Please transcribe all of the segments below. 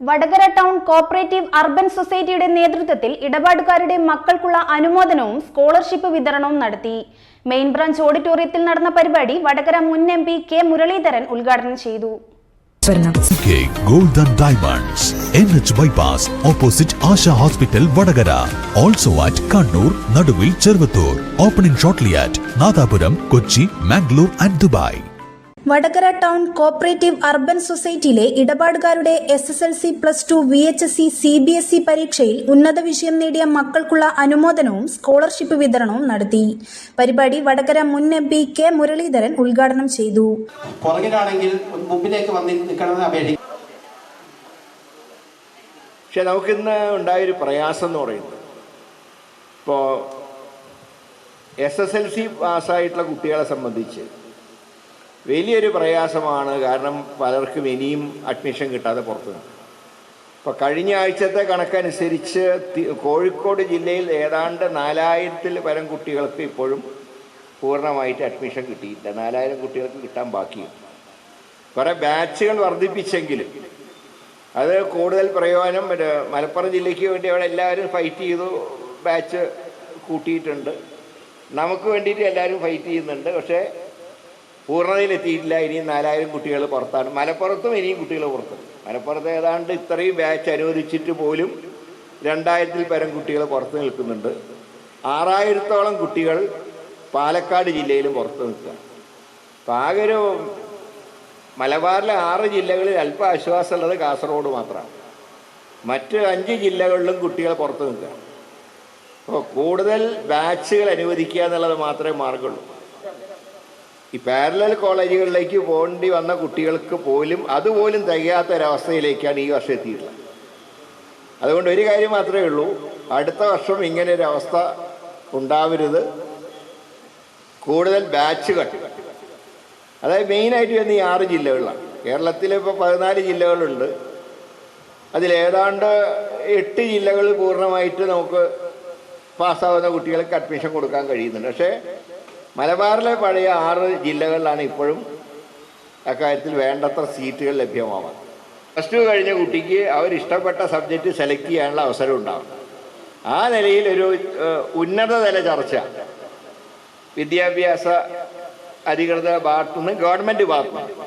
Vadakara town cooperative urban സൊസൈറ്റിയുടെ നേതൃത്വത്തിൽ ഇടപാടുകാരുടെ മക്കൾക്കുള്ള അനുമോദനവും scholarship വിതരണവും നടത്തി. മെയിൻ ബ്രാഞ്ച് ഓഡിറ്റോറിയത്തിൽ നടന്ന പരിപാടി വടകര മുൻ എം പി കെ മുരളീധരൻ ഉദ്ഘാടനം ചെയ്തു. Golden diamonds N H bypass opposite Asha hospital Vadakara. Also at Kannur Naduvil Cheruvathur. Opening shortly at Nadapuram Kochi Mangalore and Dubai. Vadakara town cooperative urban സൊസൈറ്റിയിലെ ഇടപാടുകാരുടെ S S L C plus two V H S C C B S E പരീക്ഷയിൽ ഉന്നത വിഷയം നേടിയ മക്കൾക്കുള്ള അനുമോദനവും scholarship വിതരണവും നടത്തി. പരിപാടി വടകര മുൻ M P K Muraleedharan ഉദ്ഘാടനം ചെയ്തു. പുറകിലാണെങ്കിൽ മുമ്പിലേക്ക് വന്ന് പക്ഷെ നമുക്കിന്ന് ഉണ്ടായൊരു പ്രയാസം എന്ന് പറയുന്നത് ഇപ്പോൾ എസ് എസ് എൽ സി പാസ്സായിട്ടുള്ള കുട്ടികളെ സംബന്ധിച്ച് വലിയൊരു പ്രയാസമാണ്. കാരണം പലർക്കും ഇനിയും അഡ്മിഷൻ കിട്ടാതെ പുറത്തു ഇപ്പോൾ കഴിഞ്ഞ ആഴ്ചത്തെ കണക്കനുസരിച്ച് കോഴിക്കോട് ജില്ലയിൽ ഏതാണ്ട് നാലായിരത്തിൽ പരം കുട്ടികൾക്ക് ഇപ്പോഴും പൂർണമായിട്ട് അഡ്മിഷൻ കിട്ടിയില്ല നാലായിരം കുട്ടികൾക്ക് കിട്ടാൻ ബാക്കിയുണ്ട്. കുറേ ബാച്ചുകൾ വർദ്ധിപ്പിച്ചെങ്കിലും അത് കൂടുതൽ പ്രയോജനം മറ്റേ മലപ്പുറം ജില്ലയ്ക്ക് വേണ്ടി അവിടെ എല്ലാവരും ഫൈറ്റ് ചെയ്തു ബാച്ച് കൂട്ടിയിട്ടുണ്ട്. നമുക്ക് വേണ്ടിയിട്ട് എല്ലാവരും ഫൈറ്റ് ചെയ്യുന്നുണ്ട്. പക്ഷേ പൂർണതയിലെത്തിയിട്ടില്ല. ഇനിയും നാലായിരം കുട്ടികൾ പുറത്താണ്. മലപ്പുറത്തും ഇനിയും കുട്ടികൾ പുറത്ത്. മലപ്പുറത്ത് ഏതാണ്ട് ഇത്രയും ബാച്ച് അനുവദിച്ചിട്ട് പോലും രണ്ടായിരത്തിൽ പരം കുട്ടികൾ പുറത്ത് നിൽക്കുന്നുണ്ട്. ആറായിരത്തോളം കുട്ടികൾ പാലക്കാട് ജില്ലയിലും പുറത്ത് നിൽക്കുക. അപ്പം ആകെ മലബാറിലെ ആറ് ജില്ലകളിൽ അല്പം ആശ്വാസമുള്ളത് കാസർഗോഡ് മാത്രമാണ്. മറ്റ് അഞ്ച് ജില്ലകളിലും കുട്ടികൾ പുറത്ത് നിൽക്കുക. അപ്പോൾ കൂടുതൽ ബാച്ചുകൾ അനുവദിക്കുക എന്നുള്ളത് മാത്രമേ മാർഗമുള്ളൂ ഈ പാരലൽ കോളേജുകളിലേക്ക് പോകേണ്ടി വന്ന കുട്ടികൾക്ക് പോലും അതുപോലും തികയാത്ത ഒരവസ്ഥയിലേക്കാണ് ഈ വർഷം എത്തിയിട്ടുള്ളത്. അതുകൊണ്ട് ഒരു കാര്യം മാത്രമേ ഉള്ളൂ. അടുത്ത വർഷം ഇങ്ങനെ ഒരു അവസ്ഥ ഉണ്ടാവരുത്. കൂടുതൽ ബാച്ചുകൾ അതായത് മെയിനായിട്ട് വരുന്ന ഈ ആറ് ജില്ലകളിലാണ് കേരളത്തിൽ ഇപ്പോൾ പതിനാല് ജില്ലകളുണ്ട്. അതിലേതാണ്ട് എട്ട് ജില്ലകളിൽ പൂർണമായിട്ട് നമുക്ക് പാസ്സാവുന്ന കുട്ടികൾക്ക് അഡ്മിഷൻ കൊടുക്കാൻ കഴിയുന്നുണ്ട്. പക്ഷേ മലബാറിലെ പഴയ ആറ് ജില്ലകളിലാണ് ഇപ്പോഴും അക്കാര്യത്തിൽ വേണ്ടത്ര സീറ്റുകൾ ലഭ്യമാവാം പ്ലസ് ടു കഴിഞ്ഞ കുട്ടിക്ക് അവരിഷ്ടപ്പെട്ട സബ്ജക്റ്റ് സെലക്ട് ചെയ്യാനുള്ള അവസരം ഉണ്ടാവും ആ നിലയിൽ ഒരു ഉന്നതതല ചർച്ച വിദ്യാഭ്യാസ അധികൃത ഭാഗത്തുനിന്ന് ഗവൺമെന്റ് ഭാഗത്തുനിന്ന്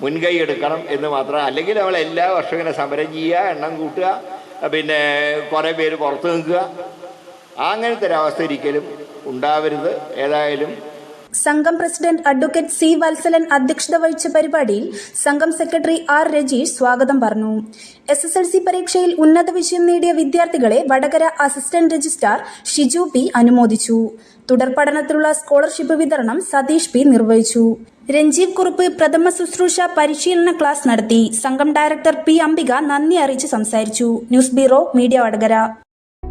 മുൻകൈ എടുക്കണം എന്ന് മാത്രം അല്ലെങ്കിൽ നമ്മൾ എല്ലാ വർഷവും ഇങ്ങനെ സമരം ചെയ്യുക എണ്ണം കൂട്ടുക പിന്നെ കുറേ പേര് പുറത്ത് നിൽക്കുക അങ്ങനത്തെ ഒരവസ്ഥ ഒരിക്കലും ഉണ്ടാവരുത്. ഏതായാലും സംഘം പ്രസിഡന്റ് അഡ്വക്കേറ്റ് സി വത്സലൻ അധ്യക്ഷത വഹിച്ച പരിപാടിയിൽ സംഘം സെക്രട്ടറി ആർ രജീഷ് സ്വാഗതം പറഞ്ഞു. എസ് എസ് എൽ സി പരീക്ഷയിൽ ഉന്നത വിജയം നേടിയ വിദ്യാർത്ഥികളെ Vadakara assistant registrar Shiju P അനുമോദിച്ചു. തുടർ പഠനത്തിലുള്ള സ്കോളർഷിപ്പ് വിതരണം സതീഷ് പി നിർവഹിച്ചു. രഞ്ജീവ് കുറുപ്പ് പ്രഥമ ശുശ്രൂഷ പരിശീലന ക്ലാസ് നടത്തി. സംഘം ഡയറക്ടർ പി അംബിക നന്ദി അറിയിച്ച് സംസാരിച്ചു. News bureau media Vadakara.